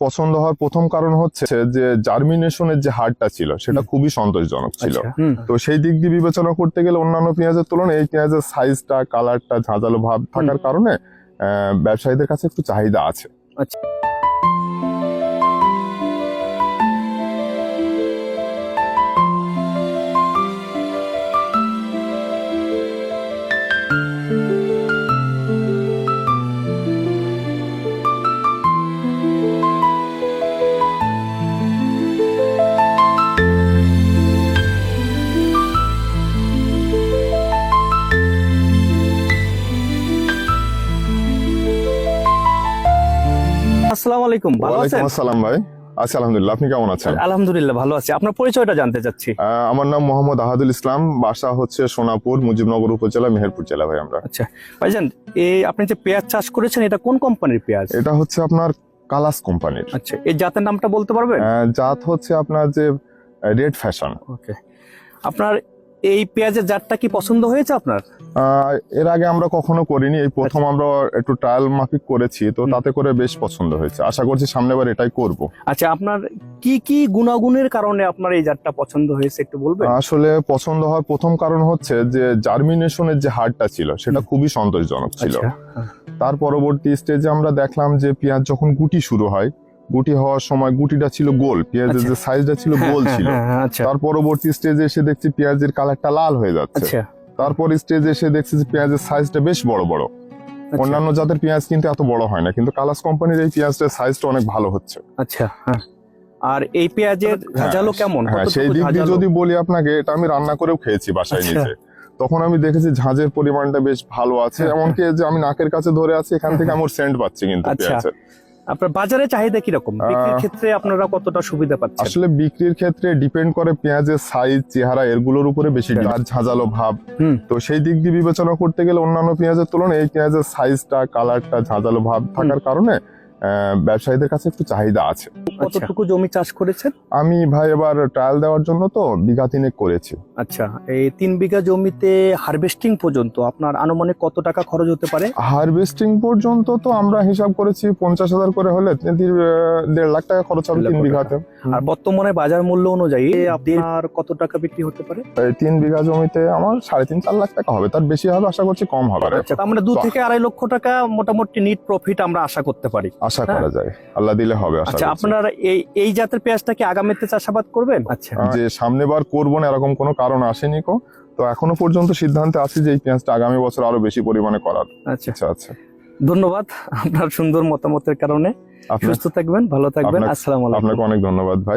পছন্দ হওয়ার প্রথম কারণ হচ্ছে যে জার্মিনেশনের যে হারটা ছিল সেটা খুবই সন্তোষজনক ছিল। আচ্ছা, তো সেই দিক দিয়ে বিবেচনা করতে গেলে অন্যান্য পেঁয়াজের তুলনায় এই পেঁয়াজের সাইজটা কালারটা ঝাঁঝালো ভাব থাকার কারণে আহ, ব্যবসায়ীদের কাছে একটু চাহিদা আছে। আচ্ছা। আসসালামু আলাইকুম ভালো আছেন? আসসালাম ভাই। আছি আলহামদুলিল্লাহ আপনি কেমন আছেন? আলহামদুলিল্লাহ ভালো আছি। আপনার পরিচয়টা জানতে চাচ্ছি। আমার নাম মোহাম্মদ আহাদুল ইসলাম বাসা হচ্ছে সোনাপুর মুজিবনগর উপজেলা মেহেরপুর জেলা ভাই আমরা। আচ্ছা ভাইজান এই আপনি যে পেঁয়াজ চাষ করেছেন এটা কোন কোম্পানির পেঁয়াজ? এটা হচ্ছে আপনার কালাস কোম্পানির। আচ্ছা এই জাতের নামটা বলতে পারবেন? জাত হচ্ছে আপনার যে রেড ফ্যাশন। ওকে। আপনার এই পেঁয়াজের জাতটা কি পছন্দ হয়েছে আপনার? এর আগে আমরা কখনো করিনি এই প্রথম আমরা একটু ট্রায়াল মাফিক করেছি তো আচ্ছা। তাতে করে বেশ পছন্দ হয়েছে। আশা করছি সামনেবার এটাই করব। আচ্ছা আপনার কি কি গুণাগুণের কারণে আপনার এই জাতটা পছন্দ হয়েছে একটু বলবেন? আসলে পছন্দ হওয়ার প্রথম কারণ হচ্ছে যে জার্মিনেশনের যে হারটা ছিল সেটা খুবই সন্তোষজনক ছিল। আচ্ছা তার পরবর্তী স্টেজে আমরা দেখলাম যে পেঁয়াজ যখন গুটি শুরু হয় গুটি হওয়ার সময় গুটিটা ছিল গোল পেঁয়াজের আচ্ছা। যে সাইজটা ছিল গোল হ্যাঁ, ছিল। হ্যাঁ, আচ্ছা। তার পরবর্তী স্টেজে এসে দেখছি পেঁয়াজের কালারটা লাল হয়ে যাচ্ছে। আচ্ছা। তারপর স্টেজে এসে দেখছি যে পেঁয়াজের সাইজটা বেশ বড় বড়। অন্যান্য জাতের পেঁয়াজ কিন্তু এত বড় হয় না কিন্তু কালাস কোম্পানির এই পেঁয়াজটার সাইজটা অনেক ভালো হচ্ছে। আচ্ছা হ্যাঁ। আর এই পেঁয়াজের ঝাঁঝালো কেমন? হ্যাঁ সেই দিক দিয়ে যদি বলি আপনাকে এটা আমি রান্না করেও খেয়েছি বাসায়। নিচে তখন আমি দেখেছি ঝাঁঝের পরিমাণটা বেশ ভালো আছে এমনকি যে আমি নাকের কাছে ধরে আছি এখান থেকে আমার সেন্ট পাচ্ছি কিন্তু। পেঁয়াজের। আপনার বাজারে চাহিদা কীরকম? বিক্রির ক্ষেত্রে আপনারা কতটা সুবিধা পাচ্ছেন? আসলে বিক্রির ক্ষেত্রে ডিপেন্ড করে পেঁয়াজের সাইজ চেহারা এরগুলোর উপরে বেশি। ঝাঁঝালো ভাব। তো সেই দিক দিয়ে বিবেচনা করতে গেলে অন্যান্য পেঁয়াজের তুলনায় এই পেঁয়াজের সাইজটা কালারটা ঝাঁঝালো ভাব থাকার কারণে ব্যবসায়ীদের কাছে একটু চাহিদা আছে। কতটুকু জমি চাষ করেছেন? আমি ভাই এবার ট্রায়াল দেওয়ার জন্য তো বিঘা তিনেক করেছি। আচ্ছা এই তিন বিঘা জমিতে হারভেস্টিং পর্যন্ত আপনার আনুমানিক কত টাকা খরচ হতে পারে? হারভেস্টিং পর্যন্ত তো আমরা হিসাব করেছি পঞ্চাশ হাজার করে হলে দেড় লাখ টাকা খরচ হবে তিন বিঘাতে। আর বর্তমানে বাজার মূল্য অনুযায়ী আপনার কত টাকা বিক্রি হতে পারে? তিন বিঘা জমিতে আমার সাড়ে তিন চার লাখ টাকা হবে। তার বেশি হবে আশা করছি কম হবে। আচ্ছা তার মানে দু থেকে আড়াই লক্ষ টাকা মোটামুটি নিট প্রফিট আমরা আশা করতে পারি। আশা করা যায়। আল্লাহ দিলে হবে আচ্ছা আপনারা এই এই জাতের পেঁয়াজটাকে আগামীতে চাষাবাদ করবেন? আচ্ছা। যে সামনে বার করব না এরকম কোনো কারণ আসেনি কো। তো এখনও পর্যন্ত সিদ্ধান্তে আছে যে এই পেঁয়াজটা আগামী বছর আরও বেশি পরিমাণে করার। আচ্ছা। আচ্ছা ধন্যবাদ আপনার সুন্দর মতামতের কারণে। সুস্থ থাকবেন ভালো থাকবেন। আসসালাম আসসালামু আলাইকুম। আপনাকে অনেক ধন্যবাদ ভাই।